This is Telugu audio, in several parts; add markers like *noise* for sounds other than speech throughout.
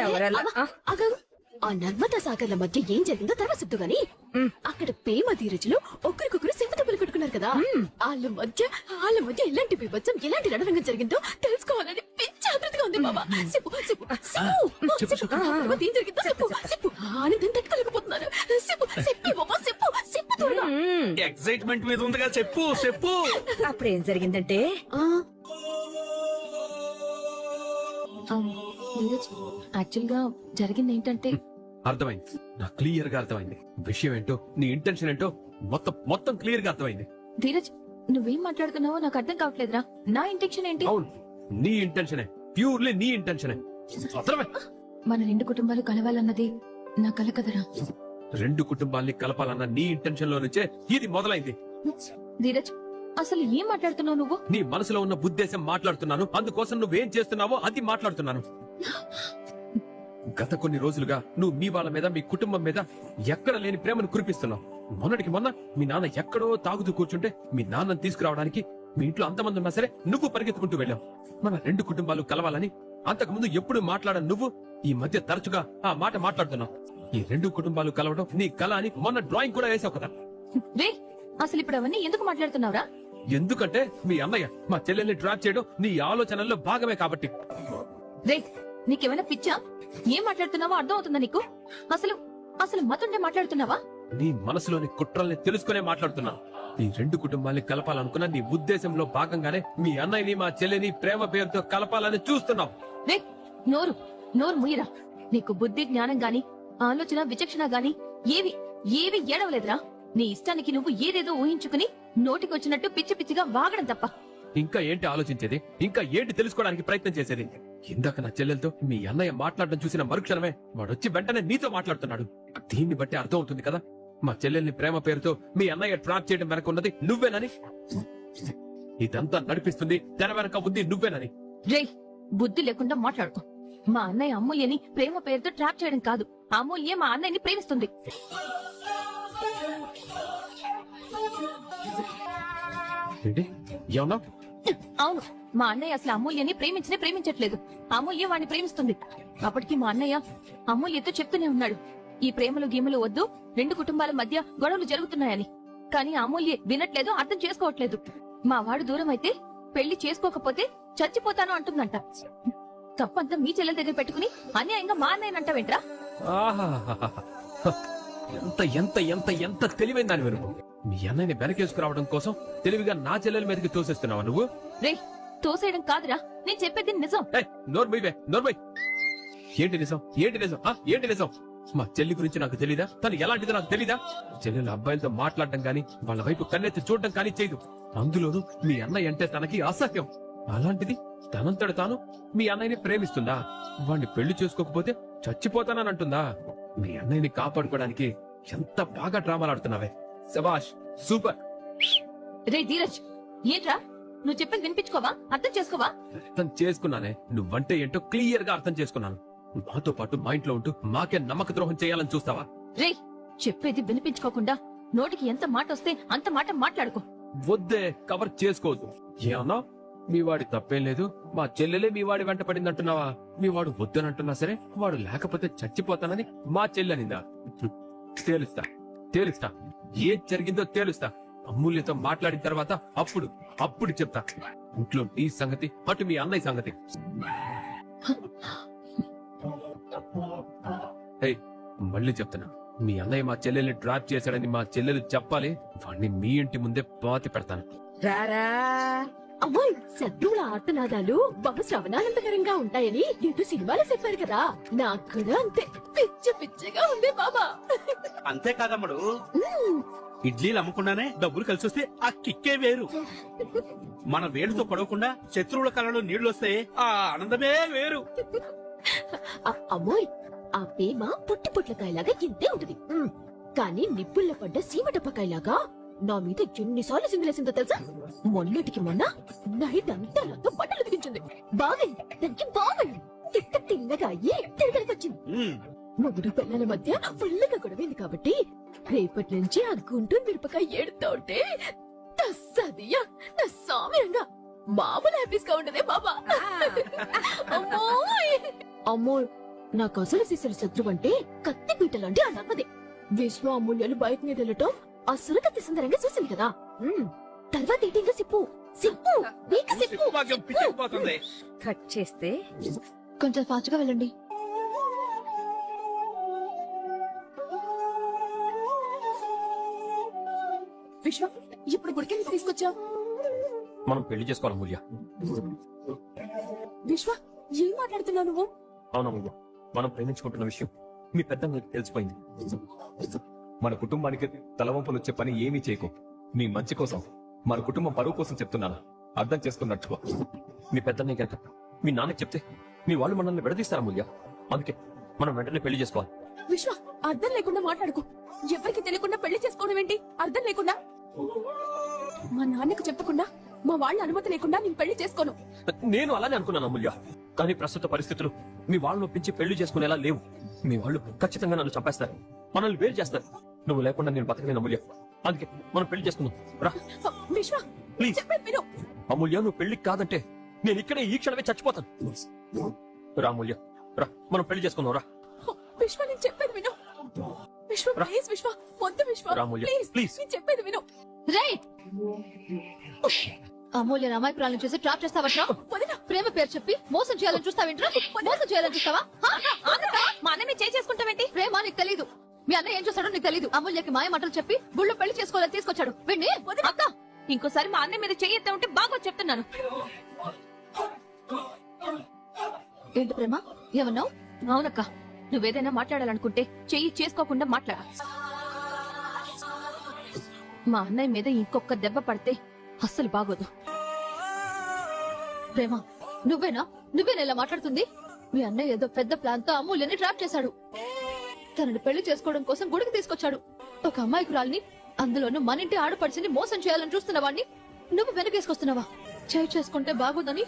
ఎవరలా? ఆ, నర్మదా సాగర్ల మధ్య ఏం జరిగిందో తర్వాత చెప్తూ గాని అక్కడ ప్రేమ ధీరజులు ఒకరికొకరు సింపతప్పులు కొట్టుకున్నారు కదా. వాళ్ళ మధ్య వాళ్ళ మధ్య ఎలాంటి బీభత్సం ఎలాంటి రణరంగం జరిగిందో తెలుసుకోవాలని పిచ్చి ఆతృతగా ఉంది బాబా. చెప్పు చెప్పు చెప్పు. చెప్పు. ఆ తర్వాత ఏం జరిగిందో చెప్పు చెప్పు ఆనందం తట్టుకోలేకపోతున్నారు. చెప్పు చెప్పి బాబా చెప్పు చెప్పు త్వరగా. మ్మ్. ఎక్సైట్మెంట్ మీద ఉందిగా చెప్పు చెప్పు. అప్పుడు ఏం జరిగిందంటే యాక్చువల్గా జరిగింది ఏంటంటే అర్థమైంది. నాకు క్లియర్గా అర్థమైంది. విషయం ఏంటో నీ ఇంటెన్షన్ ఏంటో మొత్తం మొత్తం క్లియర్గా అర్థమైంది. ధీరజ్ నువ్వేం మాట్లాడుతున్నావో నాకు అర్థం కావట్లేదురా. నా ఇంటెన్షన్ ఏంటి? అవును. నీ ఇంటెన్షనే ప్యూర్లీ నీ ఇంటెన్షనే అర్థమే. మన రెండు కుటుంబాలు కలవాలన్నది నా కల కదరా. రెండు కుటుంబాల్ని కలపాలన్న నీ ఇంటెన్షన్లో నుంచే ఇది మొదలైంది. ధీరజ్ అసలు ఏం మాట్లాడుతున్నావు నువ్వు? నీ మనసులో ఉన్న ఉద్దేశం మాట్లాడుతున్నాను. అందుకోసం నువ్వేం చేస్తున్నావో అది మాట్లాడుతున్నాను. గత కొన్ని రోజులుగా నువ్వు మీ వాళ్ళ మీద మీ కుటుంబం మీద ఎక్కడ లేని ప్రేమను కురిపిస్తున్నావు. మొన్నటికి మొన్న మీ నాన్న ఎక్కడో తాగుతూ కూర్చుంటే మీ నాన్నని తీసుకురావడానికి మీ ఇంట్లో అంతమంది ఉన్నా సరే నువ్వు పరిగెత్తుకుంటూ వెళ్ళావు. మన రెండు కుటుంబాలు కలవాలని అంతకుముందు ఎప్పుడు మాట్లాడని నువ్వు ఈ మధ్య తరచుగా ఆ మాట మాట్లాడుతున్నావు. ఈ రెండు కుటుంబాలు కలవడం నీ కళ అని మొన్న డ్రాయింగ్ కూడా వేసావు కదా. రే అసలు ఇప్పుడు అవన్నీ ఎందుకు మాట్లాడుతున్నావురా? ఎందుకంటే మీ అన్నయ్య మా చెల్లెల్ని ట్రాప్ చేయడం నీ ఆలోచనల్లో భాగమే కాబట్టి. రే నీకేమైనా పిచ్చా? ఏం మాట్లాడుతున్నావో అర్థం అవుతుందా నీకు? అసలు అసలు మతుండే మాట్లాడుతున్నావా? నీ మనసులోని కుట్రల్ని తెలుసుకునే మాట్లాడుతున్నా. ఈ రెండు కుటుంబాల్ని కలపాలనుకున్న నీ ఉద్దేశంలో భాగంగానే మీ అన్నయ్యని మా చెల్లిని ప్రేమ పేరుతో కలపాలని చూస్తున్నావు. రే నోరు నోరు ముయ్యరా. నీకు బుద్ధి జ్ఞానం గాని ఆలోచన విచక్షణ గాని ఏవి ఏవి ఏడవలేదురా. నీ ఇష్టానికి నువ్వు ఏదేదో ఊహించుకుని నోటికొచ్చినట్టు పిచ్చి పిచ్చిగా వాగడం తప్ప. ఇంకా ఏంటి ఆలోచించేది? ఇంకా ఏంటి తెలుసుకోవడానికి ప్రయత్నం చేసేది? ఇందాక నా చెల్లెలతో మీ అన్నయ్య మాట్లాడడం చూసిన మరుక్షణమే వాడొచ్చి వెంటనే నీతో మాట్లాడుతున్నాడు. దీన్ని బట్టి అర్థం అవుతుంది కదా? మా చెల్లెల్ని ప్రేమ పేరుతో మీ అన్నయ్య ట్రాప్ చేయడం వెనక ఉన్నది నువ్వేనని? ఇదంతా నడిపిస్తుంది తెర వెనక ఉంది నువ్వేనని. రే బుద్ధి లేకుండా మాట్లాడుకో. మా అన్నయ్య అమూల్యని ప్రేమ పేరుతో ట్రాప్ చేయడం కాదు. అమూల్య మా అన్నయ్యని ప్రేమిస్తుంది. ఏంటి? ఏమన్నా అవును. మా అన్నయ్య అసలు అమూల్యని ప్రేమించనే ప్రేమించట్లేదు. అమూల్య వాడిని ప్రేమిస్తుంది. అప్పటికి మా అన్నయ్య అమూల్యతో చెప్తూనే ఉన్నాడు. ఈ ప్రేమలు గీమలు వద్దు. రెండు కుటుంబాల మధ్య గొడవలు జరుగుతున్నాయని. కానీ అమూల్య వినట్లేదు అర్థం చేసుకోవట్లేదు. మా వాడు దూరం అయితే పెళ్ళి చేసుకోకపోతే చచ్చిపోతాను అంటుందంట. తప్పంతా మీ చెల్లెల దగ్గర పెట్టుకుని అన్యాయంగా మా అన్నయ్యనంటావేంట్రా ఆహాహాహా. ఎంత ఎంత ఎంత ఎంత తెలివైన దాని వెనుక. మీ అన్నయ్యని వెనకేసుకురావడం కోసం తెలివిగా నా చెల్లెల మీదకి తోసేస్తున్నావా నువ్వు? రే తోసేయడం కాదురా. నేను చెప్పేది నిజం. ఏయ్, నోరు మీవే నోరు మీయ్. ఏంటి నిజం? ఏంటి నిజం? ఆ, ఏంటి నిజం? మా చెల్లి గురించి నాకు తెలీదా? తను ఎలాంటిదో నాకు తెలీదా? చెల్లెలు అబ్బాయిలతో మాట్లాడడం గాని వాళ్ళ వైపు కన్నెత్తి చూడడం కానీ చేయదు. అందులోనూ మీ అన్నయ్య అంటే తనకి అసహ్యం. అలాంటిది తనంతట తాను మీ అన్నయ్యని ప్రేమిస్తుందా? వాణ్ణి పెళ్ళి చేసుకోకపోతే చచ్చిపోతానని అంటుందా మీ అన్నయ్యని కాపాడుకోవడానికి ఎంత బాగా డ్రామాలు ఆడుతున్నావే. శబాష్ సూపర్. రే ధీరజ్ ఏంట్రా? నువ్వు చెప్పేది వినిపించుకోవా? అర్థం చేసుకోవా? అర్థం చేసుకున్నానే. నువ్వంటే ఏంటో క్లియర్గా అర్థం చేసుకున్నాను. మాతో పాటు మా ఇంట్లో ఉంటూ మాకే నమ్మక ద్రోహం చేయాలని చూస్తావా? రే చెప్పేది వినిపించుకోకుండా నోటికి ఎంత మాట వస్తే అంత మాట మాట్లాడుకో. వద్దే కవర్ చేసుకోవద్దు. ఏమన్నా? మీ వాడి తప్పేం లేదు. మా చెల్లెలే మీ వాడి వెంట పడిందంటున్నావా? మీ వాడు వద్దనంటున్నా సరే వాడు లేకపోతే చచ్చిపోతానని మా చెల్లెనిందా. తేలుస్తా తేలుస్తా. ఏం జరిగిందో తేలుస్తా. అమూల్యతో మాట్లాడిన తర్వాత అప్పుడు అప్పుడు చెప్తా. ఇంట్లో నీ సంగతి అటు మీ అన్నయ్య సంగతి. ఏయ్, మళ్ళీ చెప్తున్నా. మీ అన్నయ్య మా చెల్లెల్ని డ్రాప్ చేశాడని మా చెల్లెలు చెప్పాలి వాడిని మీ ఇంటి ముందే పాతి పెడతాను. శత్రువుల ఆర్తనాదాలు బహు శ్రవణానందకరంగా ఉంటాయని ఎటు సినిమాలో చెప్పారు కదా. నాకు కూడా అంతే. పిచ్చ పిచ్చగా ఉంది బాబా. అంతేకాదమ్మడు ఇడ్లీలు అమ్మకుండానే డబ్బులు కలిసి వస్తే ఆ కిక్కే వేరు. మన వేడితో పడవకుండా శత్రువుల కళలో నీళ్ళు వస్తే ఆ ఆనందమే వేరు. అమ్మోయ్ ఆ ప్రేమ పుట్టి పుట్లకాయలాగా ఇంతే ఉంటది. కానీ నిప్పుల్లో పడ్డ సీమటప్పకాయలాగా నా మీద ఎన్నిసార్లు సింగిలేసిందో తెలుసా? మొన్నటికి మొన్న నైట్ అంతా నాతో బట్టలు బిగించింది బాగైంది దానికి బాగైంది తిక్క తిన్నగా అయ్యి తిరగలికి వచ్చింది. ఉమ్, మొగుడు పిల్లల మధ్య ఫుల్లుగా గొడవైంది కాబట్టి రేపటి నుంచి ఆ గుంటూరు మిరపకాయ ఏడుతా ఉంటే సామ్యంగా మామూలు హ్యాపీస్గా ఉండదే బాబా. అమ్మోయ్ అమ్మో. నాకు అసలు సిసలు శత్రువు అంటే కత్తి పీటలంటే ఆ నమ్మదే విశ్వ అమూల్యాలు బయట మీద వెళ్ళటం అసలు కత్తి సుందరంగా చూసింది కదా. తర్వాత ఏంటింగా సిప్పు? సిప్పు! నీకు సిప్పు! భాగ్యం పిచ్చిపోతుంది కట్ చేస్తే కొంచెం ఫాస్ట్గా వెళ్ళండి. విశ్వ ఇప్పుడు గుడికి తీసుకొచ్చా? మనం పెళ్ళి చేసుకోవాలి అమూల్య విశ్వ ఏం మాట్లాడుతున్నావు నువ్వు? అవునమ్మయ్య మనం ప్రేమించుకుంటున్న విషయం మీ పెద్ద తెలిసిపోయింది. మన కుటుంబానికి తలవంపులు వచ్చే పని ఏమీ చేయకు. నీ మంచి కోసం మన కుటుంబం పరువు కోసం చెప్తున్నాను. అర్థం చేసుకున్నట్టుకో మీ పెద్దన్నయ్య కనుక మీ నాన్నకి చెప్తే మీ వాళ్ళు మనల్ని విడదీస్తారు అమూల్య అందుకే మనం వెంటనే పెళ్ళి చేసుకోవాలి. విశ్వ అర్థం లేకుండా మాట్లాడుకో. ఎవరికి తెలియకుండా పెళ్ళి చేసుకోవడం ఏంటి? అర్థం లేకుండా. మా నాన్నకు చెప్పకుండా మా వాళ్ళ అనుమతి లేకుండా నేను పెళ్ళి చేసుకోను. నేను అలానే అనుకున్నాను అమూల్య. కానీ ప్రస్తుత పరిస్థితులు మీ వాళ్ళని ఒప్పించి పెళ్ళి చేసుకునేలా లేవు. మీ వాళ్ళు ఖచ్చితంగా నన్ను చంపేస్తారు. మనల్ని వేరు చేస్తారు. నువ్వు లేకుండా నేను బతకలేను అమూల్య. అందుకే మనం పెళ్ళి చేసుకుందాం. రా. విశ్వ ప్లీజ్ చెప్పేది విను. అమూల్య నువ్వు పెళ్ళికి కాదంటే నేను ఇక్కడే ఈ క్షణమే చచ్చిపోతాను. రా అమూల్య. రా మనం పెళ్ళి చేసుకుందాం రా. విశ్వ నేను చెప్పేది విను. విశ్వ. ప్లీజ్ విశ్వ వద్దు విశ్వ రామూల్య, ప్లీజ్ ప్లీజ్. నేను చెప్పేది విను. రైట్. అమూల్య అమాయకురాలను చూసి ట్రాప్ చేస్తావట్రా వదిన. ప్రేమ పేరు చెప్పి మోసం చేయాలని చూస్తావేంట్రా? మోసం చేయాలని చూస్తావా? మా అన్నని చేసుకుంటావేంటి? ప్రేమ నీకు తెలీదు. మీ అన్న ఏం చూస్తాడో నీకు తెలీదు. అమూల్యకి మాయ మాటలు చెప్పి గుళ్ళు పెళ్ళి చేసుకోవాలని తీసుకొచ్చాడు. విన్ని అక్క. ఇంకోసారి మా అన్న మీద చెయ్యెత్తా ఉంటే బాగా చెప్తున్నాను. ఏంటి ప్రేమ? ఏమన్నావు? అవునక్క. నువ్వేదైనా మాట్లాడాలనుకుంటే చెయ్యి చేసుకోకుండా మాట్లాడ మా అన్నయ్య మీద ఇంకొక దెబ్బ పడితే అస్సలు బాగోదు. ప్రేమ నువ్వేనా? నువ్వేనా ఇలా మాట్లాడుతుంది? మీ అన్నయ్య ఏదో పెద్ద ప్లాన్తో అమూల్యని ట్రాప్ చేశాడు. తనను పెళ్ళి చేసుకోవడం కోసం గుడికి తీసుకొచ్చాడు. ఒక అమ్మాయికురాల్ని అందులోనూ మన ఇంటి ఆడపడిచిని మోసం చేయాలని చూస్తున్నవాణ్ణి నువ్వు వెనకేసుకొస్తున్నావా? చేయి చేసుకుంటే బాగుందని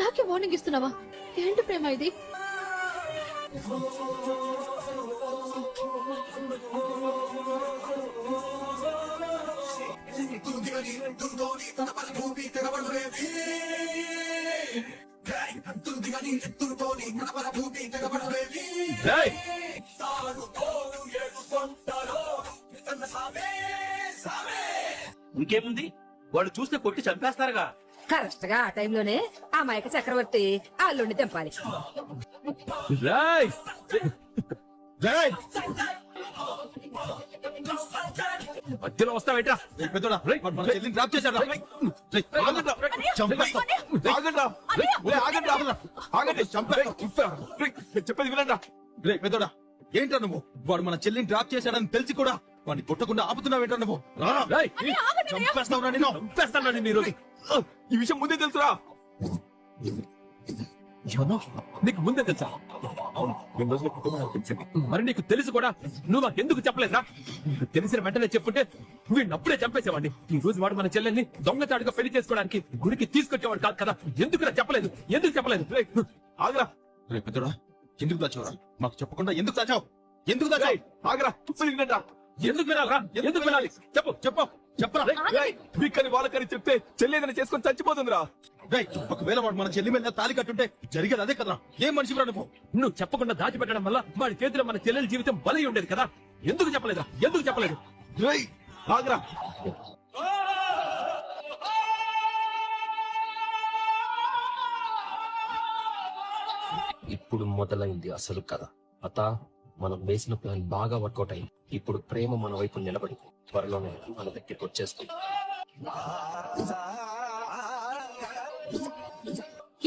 నాకే వార్నింగ్ ఇస్తున్నావా? ఏంటి ప్రేమ ఇది? రేయ్! ఇంకేముంది? వాళ్ళు చూస్తే కొట్టి చంపేస్తారుగా. కరెక్ట్గా ఆ టైంలోనే ఆ మైక చక్రవర్తి అల్లుండి తెంపాలి! మధ్యలో వస్తావేంట్రా డ్రాప్ చేశాడు చెప్పేది వినండి రే. పెద్దోడా ఏంట్రా నువ్వు? వాడు మన చెల్లిని డ్రాప్ చేశాడని తెలిసి కూడా వాడిని కొట్టకుండా ఆపుతున్నావేంట్రా నువ్వు? చంపేస్తావురా నేను చంపేస్తాను నేను ఈరోజు. ఈ విషయం ముందే తెలుసురా? నీకు ముందే తెలుసా? మరి నీకు తెలుసు కూడా? నువ్వు నాకు ఎందుకు చెప్పలేదురా? నీకు తెలిసిన వెంటనే చెప్పుంటే వీడిని అప్పుడే చంపేసేవాడిని. ఈ రోజు వాడు మన చెల్లెల్ని దొంగచాటుగా పెళ్ళి చేసుకోవడానికి గుడికి తీసుకొచ్చేవాడు కాదు కదా? ఎందుకు చెప్పలేదు? ఎందుకు చెప్పలేదు? ఆగరా. రే పెద్దోడా ఎందుకు దాచావురా? మాకు చెప్పకుండా ఎందుకు దాచావు? ఎందుకు దాచావు? ఆగరా. ఎందుకు వినాలరా ఎందుకు వినాలి? చెప్పు చెప్పు చెప్పరా? మీకని వాళ్ళకని చెప్తే చెల్లేదని చేసుకొని చచ్చిపోతుందిరా. ఒకవేళ వాడు మన చెల్లి మీద తాలి కట్టుంటే జరిగేది అదే కదరా? ఏం మనిషిరా నువ్వు? నువ్వు చెప్పకుండా దాచిపెట్టడం వల్ల వాడి చేతిలో మన చెల్లెల జీవితం బలి ఉండేది కదా? ఎందుకు చెప్పలేదా ఎందుకు చెప్పలేదు? రేయ్ ఆగరా. ఇప్పుడు మొదలైంది అసలు కథ. అత మనం వేసిన ప్లాన్ బాగా వర్కౌట్ అయింది. ఇప్పుడు ప్రేమ మన వైపు నిలబడి త్వరలోనే మన దగ్గరికి వచ్చేస్తుంది.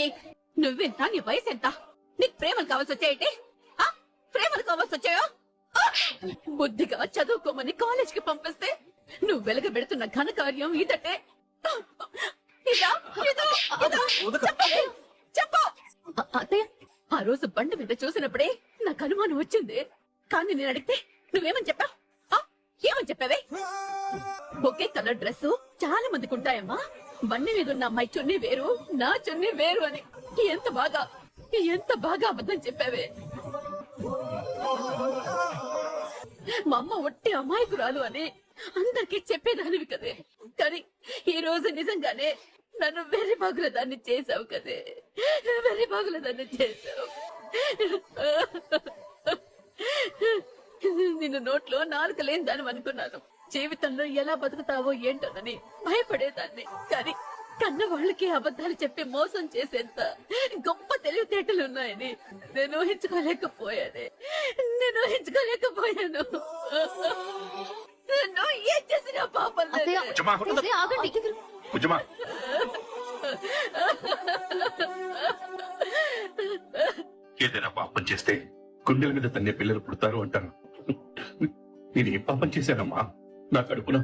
ఏ నువ్వెంత? నీ వయసు ఎంత? నీకు ప్రేమలు కావాల్సి వచ్చాయంటే? ఆ? ప్రేమలు కావాల్సి వచ్చాయో? బుద్ధిగా చదువుకోమని కాలేజ్కి పంపిస్తే నువ్వు వెలగ పెడుతున్న ఘన కార్యం ఇదో? ఇదో? చెప్పు. ఆ రోజు బండి మీద చూసినప్పుడే నాకు అనుమానం వచ్చింది. కానీ నేను అడిగితే నువ్వేమని చెప్పావు? ఏమని చెప్పావే? ఒకే కలర్ డ్రెస్ చాలా మందికి ఉంటాయమ్మా. బండి మీద ఉన్న అమ్మాయి చున్నీ వేరు నా చున్నీ వేరు అని. ఎంత బాగా ఎంత బాగా అబద్ధం చెప్పావే. మా అమ్మ ఒట్టి అమాయకురాలు అని అందరికీ చెప్పేదానివి కదే. కానీ ఈ రోజు నిజంగానే నన్ను వెర్రి బాగుల దాన్ని చేసావు కదే. వెర్రి బాగుల దాన్ని చేసావు నిన్ను నోట్లో నాలుక లేని దాని అనుకున్నాను. జీవితంలో ఎలా బతుకుతావో ఏంటోనని భయపడేదాన్ని. కానీ కన్న వాళ్ళకి అబద్ధాలు చెప్పి మోసం చేసేంత గొప్ప తెలివితేటలు ఉన్నాయని నేను ఊహించుకోలేకపోయాను. నేను ఊహించుకోలేకపోయాను. నువ్వు ఏం చేసిన పాపం ఆగండి. *laughs* ఏదైనా పాపం చేస్తే గుండెల మీద తన్నే పిల్లలు పుడతారు అంటారు నేను ఏం పాపం చేశానమ్మా? నా కడుపున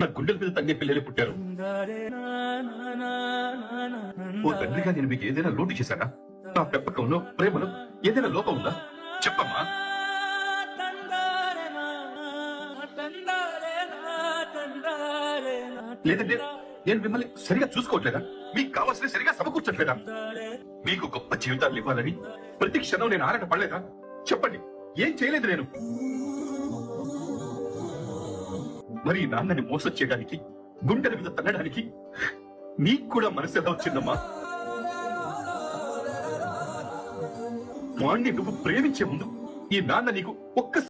నా గుండెల మీద తన్నే పిల్లలు పుట్టారు. ఓ తండ్రిగా నేను మీకు ఏదైనా లోటు చేశానా? నా పెంపకంలో ప్రేమలో ఏదైనా లోపం ఉందా? చెప్పమ్మా. లేదంటే నేను మిమ్మల్ని సరిగా చూసుకోవట్లేదా? మీకు కావాల్సిన సరిగా సమకూర్చట్లేదా? మీకు గొప్ప జీవితాలు ఇవ్వాలని ప్రతి క్షణం నేను ఆరాట పడలేదా? చెప్పండి ఏం చేయలేదు నేను? మరి ఈ నాన్నని మోసం చేయడానికి గుండెల మీద తన్నడానికి నీకు కూడా మనసు ఎలా వచ్చిందమ్మా? వాణ్ణి నువ్వు ప్రేమించే ముందు ఈ నాన్న నీకు ఒక్క